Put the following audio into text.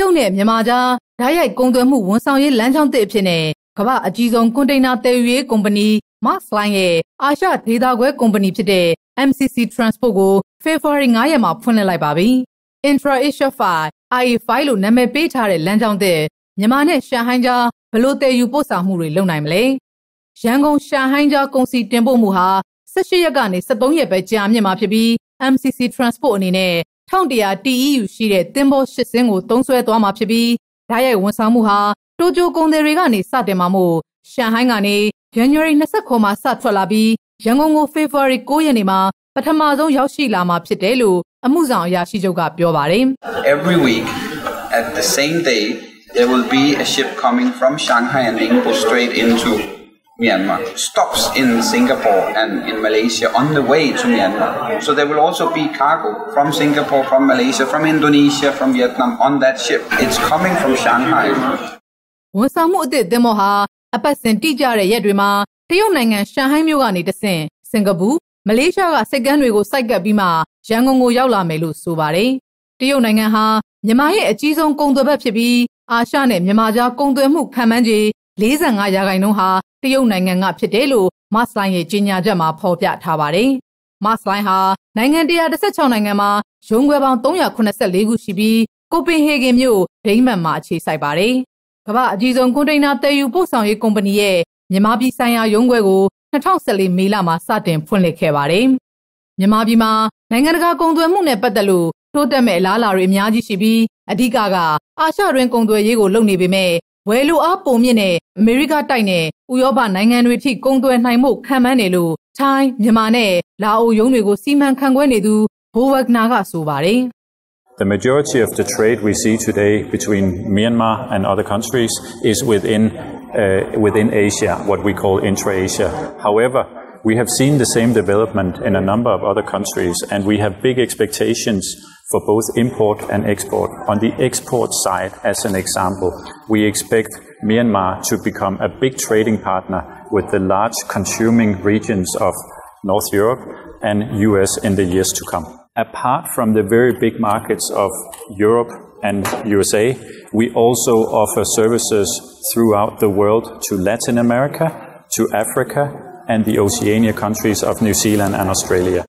ရုတ်နဲ့မြန်မာကြားဓာတ်ရိုက်ကုန်သွယ်မှုဝန်ဆောင်ရေးလမ်းကြောင်းသစ်အဖြစ်နဲ့ကမ္ဘာအကြီးဆုံးကွန်တိန်နာသယ်ယူရေးကုမ္ပဏီ Max Line ရဲ့အာရှဒေသခွဲကုမ္ပဏီဖြစ်တဲ့ MCC Transport ကို February 9ရက်မှာဖွင့်လှစ်လိုက်ပါပြီ။ Intra Asia 5 IA5 လို့နာမည်ပေးထားတဲ့လမ်းကြောင်းသစ်မြန်မာနဲ့ရှန်ဟိုင်းကြားဘလို့တည်ယူပို့ဆောင်မှုတွေလုပ်နိုင်မလဲ။ရန်ကုန်ရှန်ဟိုင်းကြားကုန်စည်တင်ပို့မှုဟာ18ရက်ကနေ23ရက်ပဲကြာမြင့်မှာဖြစ်ပြီး MCC Transport အနေနဲ့ 1100 TEU ရှိတဲ့သင်္ဘော၈စင်းကိုသုံးစွဲသွားမှာဖြစ်ပြီးဓာတ်ရိုက်ဝန်ဆောင်မှုဟာတိုကျိုကုန်သည်တွေကနေစတင်မှာမို့ရှန်ဟိုင်းကနေ January 29မှာစထွက်လာပြီးရန်ကုန်ကို February 9ရက်နေ့မှာပထမဆုံးရောက်ရှိလာမှာဖြစ်တယ်လို့အမှုဆောင်အရာရှိချုပ်ကပြောပါတယ် Every week at the same day there will be a ship coming from Shanghai and Ningbo straight into Myanmar. Stops in Singapore and in Malaysia on the way to Myanmar. So there will also be cargo from Singapore, from Malaysia, from Indonesia, from Vietnam on that ship. It's coming from Shanghai. ဝန်ဆောင်မှုအသစ်သင်္ဘောဟာအပတ်စဉ်တိကျတဲ့ရက်တွေမှာတရုတ်နိုင်ငံရှန်ဟိုင်းမြို့ကနေတဆင့်စင်ကာပူမလေးရှားကစိတ်ကမ်းတွေကိုစိုက်ကပ်ပြီးမှရန်ကုန်ကိုရောက်လာမယ်လို့ဆိုပါတယ်။တရုတ်နိုင်ငံဟာမြန်မာရဲ့အကြီးဆုံးကုန်သွယ်ဘက်ဖြစ်ပြီးအာရှနဲ့မြန်မာကြားကုန်သွယ်မှုခံမှန်းခြေ 45ရာခိုင်နှုန်းဟာတရုတ်နိုင်ငံကဖြစ်တယ်လို့မတ်စလိုင်းရဲ့ကြေညာချက်မှာဖော်ပြထားပါတယ်။မတ်စလိုင်းဟာနိုင်ငံ116နိုင်ငံမှာရုံးခွဲပေါင်း384ခုရှိပြီးကိုပင်ဟေဂင်မြို့ဒိန်းမန်မှာအခြေစိုက်ပါတယ်။ကမ္ဘာအကြီးဆုံးကွန်တိန်နာတည်ယူပို့ဆောင်ရေးကုမ္ပဏီရဲ့မြန်မာပြည်ဆိုင်ရာရုံးခွဲကို2014မေလမှာစတင်ဖွင့်လှစ်ခဲ့ပါတယ်။မြန်မာပြည်မှာနိုင်ငံတကာကုန်သွယ်မှုနဲ့ပတ်သက်လို့တိုးတက်မဲ့အလားအလာတွေအများကြီးရှိပြီးအဓိကကအာရှတွင်ကုန်သွယ်ရေးကိုလုပ်နေပေမဲ့ ဝယ်လိုအားပုံမြင့်တဲ့အမေရိကတိုက်နဲ့ဥရောပနိုင်ငံတွေထိကုန်သွယ်နိုင်မှုခံမှန်းတယ်လို့ထိုင်းမြန်မာနဲ့လာအိုရုံးတွေကိုစီမံခန့်ခွဲနေသူဘိုဝက်နာကဆိုပါတယ် The majority of the trade we see today between Myanmar and other countries is within uh, within Asia, what we call intra-Asia. However, we have seen the same development in a number of other countries, and we have big expectations for both import and export. On the export side, as an example, we expect Myanmar to become a big trading partner with the large consuming regions of North Europe and US in the years to come. Apart from the very big markets of Europe and USA, we also offer services throughout the world to Latin America, to Africa, and the Oceania countries of New Zealand and Australia.